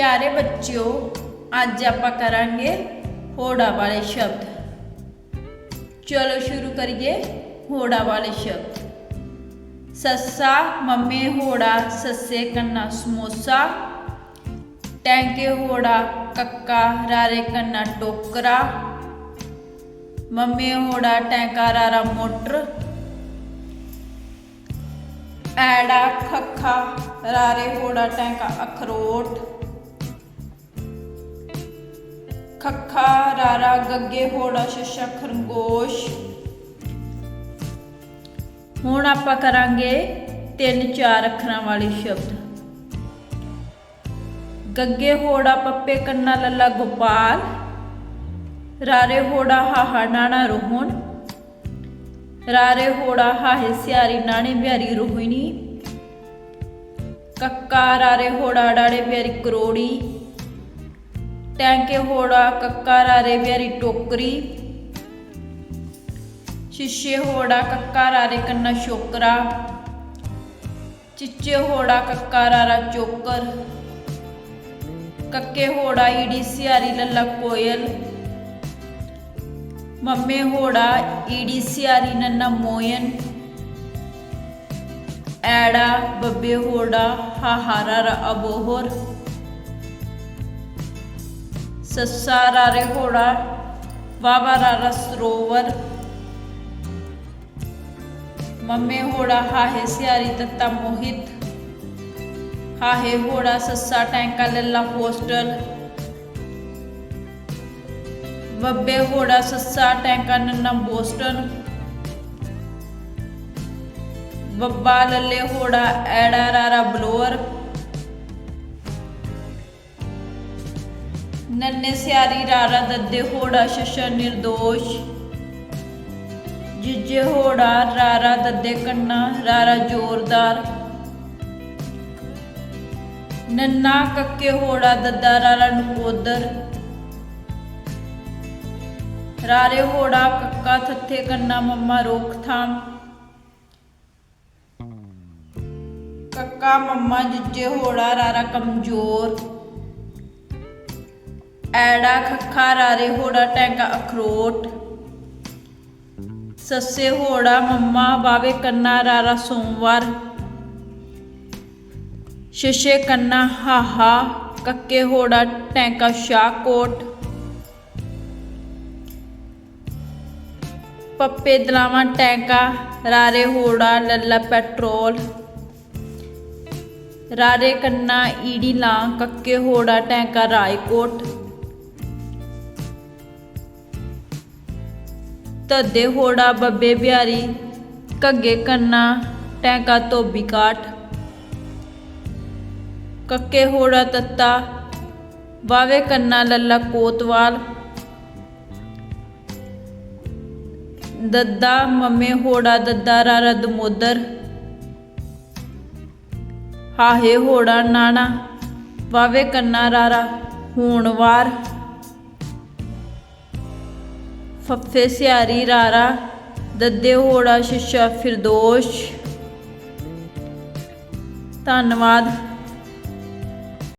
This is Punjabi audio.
ਪਿਆਰੇ ਬੱਚਿਓ ਅੱਜ ਆਪਾਂ ਕਰਾਂਗੇ ਹੋੜਾ ਵਾਲੇ ਸ਼ਬਦ ਚਲੋ ਸ਼ੁਰੂ ਕਰੀਏ ਹੋੜਾ ਵਾਲੇ ਸ਼ਬਦ ਸੱਸਾ ਮੰਮੇ ਹੋੜਾ ਸੱਸੇ ਕੰਨਾ ਸਮੋਸਾ ਟੈਂਕੇ ਹੋੜਾ ਕੱਕਾ ਰਾਰੇ ਕੰਨਾ ਟੋਕਰਾ ਮੰਮੇ ਹੋੜਾ ਟੈਂਕਾ ਰਾਰਾ ਮੋਟਰ ਐੜਾ ਖੱਖਾ ਰਾਰੇ ਹੋੜਾ ਟੈਂਕਾ ਅਖਰੋਟ ਖੱਖਾ ਰਾਰਾ ਗੱਗੇ ਹੋੜਾ ਸ਼ਸ਼ਾ ਖਰਗੋਸ਼ ਹੁਣ ਆਪਾਂ ਕਰਾਂਗੇ ਤਿੰਨ ਚਾਰ ਅੱਖਰਾਂ ਵਾਲੇ ਸ਼ਬਦ। ਗੱਗੇ ਹੋੜਾ ਪੱਪੇ ਕੰਨਾ ਲੱਲਾ ਗੋਪਾਲ। ਰਾਰੇ ਹੋੜਾ ਹਾਹਾ ਨਾਣਾ ਰੋਹਣ। ਰਾਰੇ ਹੋੜਾ ਹਾਹੇ ਸਿਆਰੀ ਨਾਣੇ ਬਿਹਾਰੀ ਰੋਹਿਣੀ। ਕੱਕਾ ਰਾਰੇ ਹੋੜਾ ਡਾੜੇ ਬਿਹਾਰੀ ਕਰੋੜੀ। ਟੈਂਕੇ ਹੋੜਾ, ਕੱਕਾ ਰਾਰੇ ਬਿਹਾਰੀ ਟੋਕਰੀ। ਸ਼ਿਸ਼ੇ ਹੋੜਾ, ਕੱਕਾ ਰਾਰੇ ਕੰਨਾ ਸ਼ੋਕਰਾ ਚਿੱਚੇ ਹੋੜਾ, ਕੱਕਾ ਰਾਰਾ ਚੋਕਰ। ਕੱਕੇ ਹੋੜਾ, ਈੜੀ ਸਿਆਰੀ ਲੱਲਾ ਕੋਇਲ। ਮੰਮੇ ਹੋੜਾ, ਈੜੀ ਸਿਆਰੀ ਨੰਨਾ ਮੋਇਨ। ਐੜਾ, ਬੱਬੇ ਹੋੜਾ ਹਾਹਾਰਾ ਰ ਅਬੋਹਰ। ਸੱਸਾ ਰਾਰੇ ਹੋੜਾ ਵਾਵਾ ਰਾਰਾ ਸਰੋਵਰ। ਮੰਮੇ ਹੋੜਾ, ਹਾਹੇ ਸਿਆਰੀ ਤੱਤਾ ਮੋਹਿਤ। ਹਾਹੇ ਹੋੜਾ, ਸੱਸਾ ਟੈਂਕਾ ਲੱਲਾ ਹੋਸਟਲ ਬੱਬੇ ਹੋੜਾ, ਸੱਸਾ ਟੈਂਕਾ ਨੰਨਾ ਬੋਸਟਨ ਬੱਬਾ ਲੱਲੇ ਹੋੜਾ, ਐੜਾ ਰਾਰਾ ਬਲੋਰ ਨੰਨੇ ਸਿਆਰੀ ਰਾਰਾ ਦੱਦੇ ਹੋੜਾ ਸ਼ਸ਼ਾ ਨਿਰਦੋਸ਼। ਜਿੱਜੇ ਹੋੜਾ ਰਾਰਾ ਦੱਦੇ ਕੰਨਾ, ਰਾਰਾ ਜ਼ੋਰਦਾਰ। ਨੰਨਾ ਕੱਕੇ ਹੋੜਾ ਦੱਦਾ ਰਾਰਾ ਨਕੋਦਰ ਰਾਰੇ ਹੋੜਾ ਕੱਕਾ ਥੱਥੇ ਕੰਨਾ ਮੰਮਾ ਰੋਕਥਾਮ ਕੱਕਾ ਮੰਮਾ ਜਿੱਜੇ ਹੋੜਾ ਰਾਰਾ ਕਮਜ਼ੋਰ। ਐੜਾ ਖੱਖਾ ਰਾਰੇ ਹੋੜਾ ਟੈਂਕਾ ਅਖਰੋਟ। ਸੱਸੇ ਹੋੜਾ ਮੰਮਾ ਬਾਵੇ ਕੰਨਾ ਰਾਰਾ ਸੋਮਵਾਰ। ਸ਼ਿਸ਼ੇ ਕੰਨਾ ਹਾਹਾ ਕੱਕੇ ਹੋੜਾ ਟੈਂਕਾ ਸ਼ਾਹਕੋਟ। ਪੱਪੇ ਦਲਾਵਾਂ ਟੈਂਕਾ ਰਾਰੇ ਹੋੜਾ ਲੱਲਾ ਪੈਟਰੋਲ। ਰਾਰੇ ਕੰਨਾ ਈੜੀ ਲਾਂ ਕੱਕੇ ਹੋੜਾ ਟੈਂਕਾ ਰਾਏਕੋਟ। ਧੱਦੇ ਹੋੜਾ, ਬੱਬੇ ਬਿਹਾਰੀ ਕੱਗੇ ਕੰਨਾ, ਟੈਂਕਾ ਧੋਬੀ ਕਾਠ, ਕੱਕੇ ਹੋੜਾ ਤੱਤਾ ਵਾਵੇ ਕੰਨਾ ਲੱਲਾ ਕੋਤਵਾਲ, ਦੱਦਾ ਮੰਮੇ ਹੋੜਾ, ਦੱਦਾ ਰਾਰਾ ਦਮੋਦਰ, ਹਾਹੇ ਹੋੜਾ ਨਾਣਾ ਵਾਵੇ ਕੰਨਾ ਰਾਰਾ, ਹੂਣਵਾਰ। ਫੱਫੇ ਸਿਆਰੀ ਰਾਰਾ ਦੱਦੇ ਹੋੜਾ ਸ਼ਿਸ਼ਾ ਫਿਰਦੋਸ਼। ਧੰਨਵਾਦ।